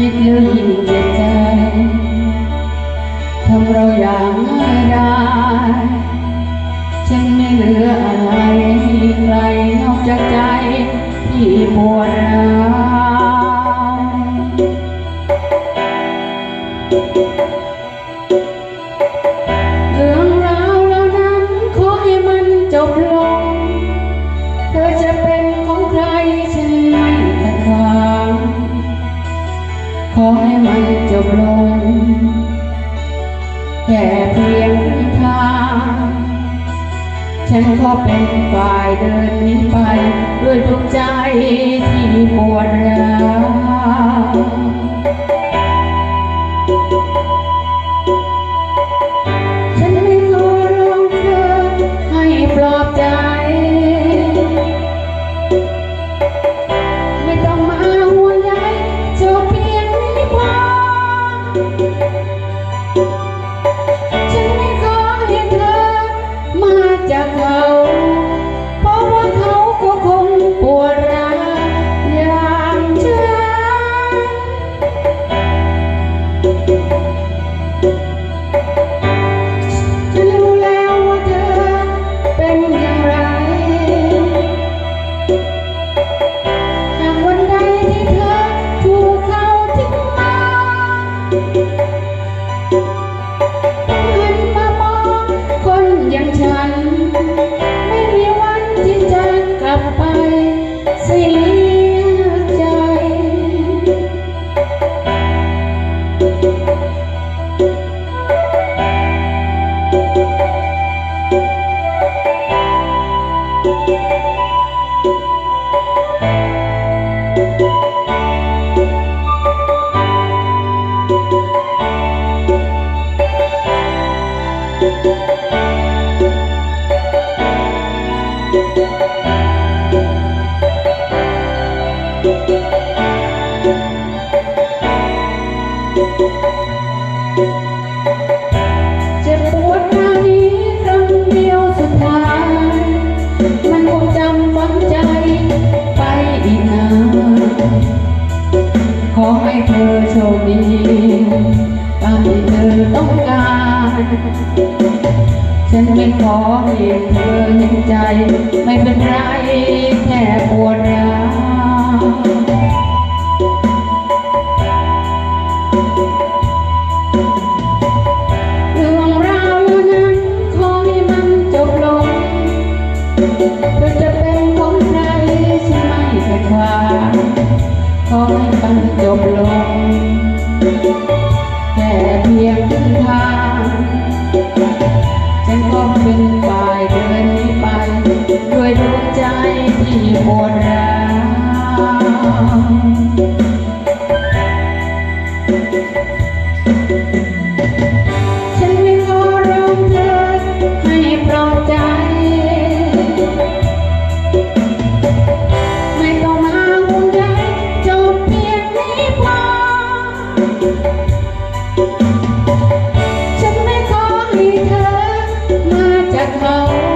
คิดแล้วยิ่งเจ็บใจทำเราอย่างง่ายดายฉันไม่เหลืออะไรที่ใครนอกจากใจที่ปวดร้าว ฉันก็เป็นฝ่ายเดินนี้ไป ด้วยทุกใจที่ปวดร้าว Hello. เธอโชคดีตามที่เธอต้องการ ฉันไม่ขอเห็นเธอเห็นใจ ไม่เป็นไรแค่ปวดร้าว ขอให้มันจบลงแค่เพียงทาง let.